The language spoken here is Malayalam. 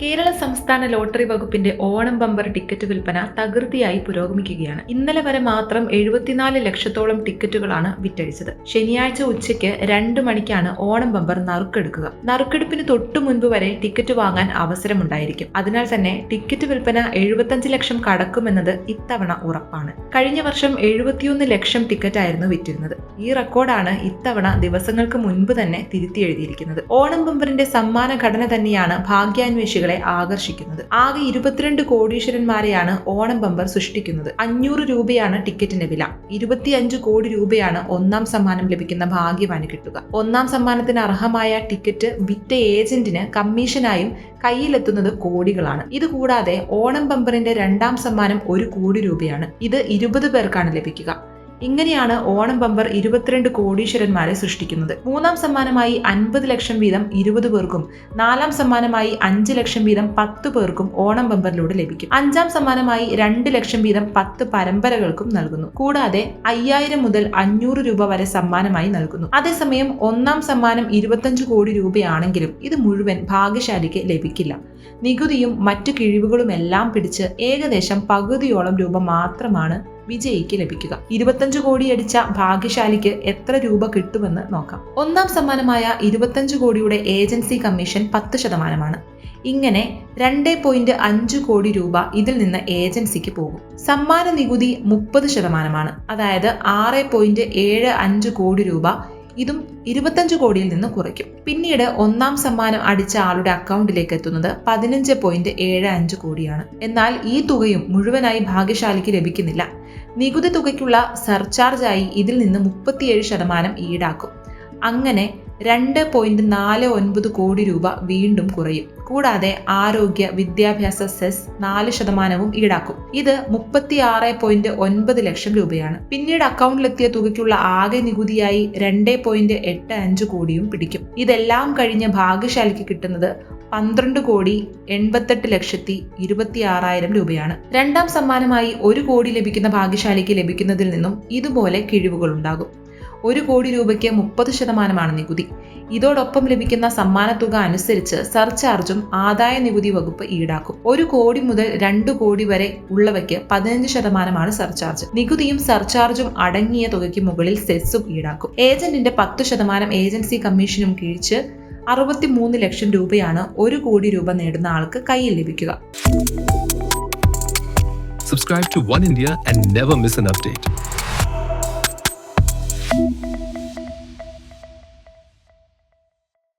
കേരള സംസ്ഥാന ലോട്ടറി വകുപ്പിന്റെ ഓണം ബമ്പർ ടിക്കറ്റ് വിൽപ്പന തകൃതിയായി പുരോഗമിക്കുകയാണ്. ഇന്നലെ വരെ മാത്രം എഴുപത്തിനാല് ലക്ഷത്തോളം ടിക്കറ്റുകളാണ് വിറ്റഴിച്ചത്. ശനിയാഴ്ച ഉച്ചയ്ക്ക് രണ്ട് മണിക്കാണ് ഓണം ബമ്പർ നറുക്കെടുക്കുക. നറുക്കെടുപ്പിന് തൊട്ടു മുൻപ് വരെ ടിക്കറ്റ് വാങ്ങാൻ അവസരമുണ്ടായിരിക്കും. അതിനാൽ തന്നെ ടിക്കറ്റ് വിൽപ്പന എഴുപത്തഞ്ച് ലക്ഷം കടക്കുമെന്നത് ഇത്തവണ ഉറപ്പാണ്. കഴിഞ്ഞ വർഷം എഴുപത്തിയൊന്ന് ലക്ഷം ടിക്കറ്റ് ആയിരുന്നു വിറ്റിരുന്നത്. ഈ റെക്കോർഡാണ് ഇത്തവണ ദിവസങ്ങൾക്ക് മുൻപ് തന്നെ തിരുത്തി എഴുതിയിരിക്കുന്നത്. ഓണം ബമ്പറിന്റെ സമ്മാന ഘടന തന്നെയാണ് ഭാഗ്യാന്വേഷികളെ ആകർഷിക്കുന്നത്. ആകെ ഇരുപത്തിരണ്ട് കോടീശ്വരന്മാരെയാണ് ഓണം ബമ്പർ സൃഷ്ടിക്കുന്നത്. അഞ്ഞൂറ് രൂപയാണ് ടിക്കറ്റിന്റെ വില. ഇരുപത്തിയഞ്ച് കോടി രൂപയാണ് ഒന്നാം സമ്മാനം ലഭിക്കുന്ന ഭാഗ്യവാന് കിട്ടുക. ഒന്നാം സമ്മാനത്തിന് അർഹമായ ടിക്കറ്റ് വിറ്റ ഏജന്റിന് കമ്മീഷനായും കയ്യിലെത്തുന്നത് കോടികളാണ്. ഇത് കൂടാതെ ഓണം ബമ്പറിന്റെ രണ്ടാം സമ്മാനം ഒരു കോടി രൂപയാണ്. ഇത് ഇരുപത് പേർക്കാണ് ലഭിക്കുക. ഇങ്ങനെയാണ് ഓണം ബമ്പർ ഇരുപത്തിരണ്ട് കോടീശ്വരന്മാരെ സൃഷ്ടിക്കുന്നത്. മൂന്നാം സമ്മാനമായി അൻപത് ലക്ഷം വീതം ഇരുപത് പേർക്കും നാലാം സമ്മാനമായി അഞ്ച് ലക്ഷം വീതം പത്ത് പേർക്കും ഓണം ബമ്പറിലൂടെ ലഭിക്കും. അഞ്ചാം സമ്മാനമായി രണ്ട് ലക്ഷം വീതം പത്ത് പരമ്പരകൾക്കും നൽകുന്നു. കൂടാതെ അയ്യായിരം മുതൽ അഞ്ഞൂറ് രൂപ വരെ സമ്മാനമായി നൽകുന്നു. അതേസമയം ഒന്നാം സമ്മാനം ഇരുപത്തഞ്ച് കോടി രൂപയാണെങ്കിലും ഇത് മുഴുവൻ ഭാഗ്യശാലിക്ക് ലഭിക്കില്ല. നികുതിയും മറ്റു കിഴിവുകളുമെല്ലാം പിടിച്ച് ഏകദേശം പകുതിയോളം രൂപ മാത്രമാണ് വിജയിക്ക് ലഭിക്കുക. ഇരുപത്തഞ്ച് കോടി അടിച്ച ഭാഗ്യശാലിക്ക് എത്ര രൂപ കിട്ടുമെന്ന് നോക്കാം. ഒന്നാം സമ്മാനമായ ഇരുപത്തഞ്ച് കോടിയുടെ ഏജൻസി കമ്മീഷൻ പത്ത് ശതമാനമാണ്. ഇങ്ങനെ രണ്ട് പോയിന്റ് അഞ്ച് കോടി രൂപ ഇതിൽ നിന്ന് ഏജൻസിക്ക് പോകും. സമ്മാന നികുതി മുപ്പത് ശതമാനമാണ്. അതായത് ആറ് പോയിന്റ് ഏഴ് അഞ്ച് കോടി രൂപ ഇതും ഇരുപത്തഞ്ച് കോടിയിൽ നിന്ന് കുറയ്ക്കും. പിന്നീട് ഒന്നാം സമ്മാനം അടിച്ച ആളുടെ അക്കൗണ്ടിലേക്ക് എത്തുന്നത് പതിനഞ്ച് പോയിന്റ് ഏഴ് അഞ്ച് കോടിയാണ്. എന്നാൽ ഈ തുകയും മുഴുവനായി ഭാഗ്യശാലിക്ക് ലഭിക്കുന്നില്ല. നികുതി തുകയ്ക്കുള്ള സർചാർജായി ഇതിൽ നിന്ന് മുപ്പത്തിയേഴ് ശതമാനം ഈടാക്കും. അങ്ങനെ രണ്ട് പോയിന്റ് നാല് ഒൻപത് കോടി രൂപ വീണ്ടും കുറയും. കൂടാതെ ആരോഗ്യ വിദ്യാഭ്യാസ സെസ് നാല് ശതമാനവും ഈടാക്കും. ഇത് മുപ്പത്തി ആറ് പോയിന്റ് ഒൻപത് ലക്ഷം രൂപയാണ്. പിന്നീട് അക്കൗണ്ടിലെത്തിയ തുകയ്ക്കുള്ള ആകെ നികുതിയായി രണ്ട് പോയിന്റ് എട്ട് അഞ്ച് കോടിയും പിടിക്കും. ഇതെല്ലാം കഴിഞ്ഞ് ഭാഗ്യശാലിക്ക് കിട്ടുന്നത് പന്ത്രണ്ട് കോടി എൺപത്തെട്ട് ലക്ഷത്തി ഇരുപത്തി ആറായിരം രൂപയാണ്. രണ്ടാം സമ്മാനമായി ഒരു കോടി ലഭിക്കുന്ന ഭാഗ്യശാലിക്ക് ലഭിക്കുന്നതിൽ നിന്നും ഇതുപോലെ കിഴിവുകൾ ഉണ്ടാകും ഒരു കോടി രൂപയ്ക്ക് മുപ്പത് ശതമാനമാണ് നികുതി. ഇതോടൊപ്പം ലഭിക്കുന്ന സമ്മാന തുക അനുസരിച്ച് സർചാർജും ആദായ നികുതി വകുപ്പ് ഈടാക്കും. ഒരു കോടി മുതൽ രണ്ട് കോടി വരെ ഉള്ളവയ്ക്ക് പതിനഞ്ച് ശതമാനമാണ് സർചാർജ്. നികുതിയും സർചാർജും അടങ്ങിയ തുകയ്ക്ക് മുകളിൽ സെസ്സും ഈടാക്കും. ഏജന്റിന്റെ പത്ത് ശതമാനം ഏജൻസി കമ്മീഷനും കിഴിച്ച് അറുപത്തിമൂന്ന് ലക്ഷം രൂപയാണ് ഒരു കോടി രൂപ നേടുന്ന ആൾക്ക് കയ്യിൽ ലഭിക്കുക. Subscribe to One India and never miss an update.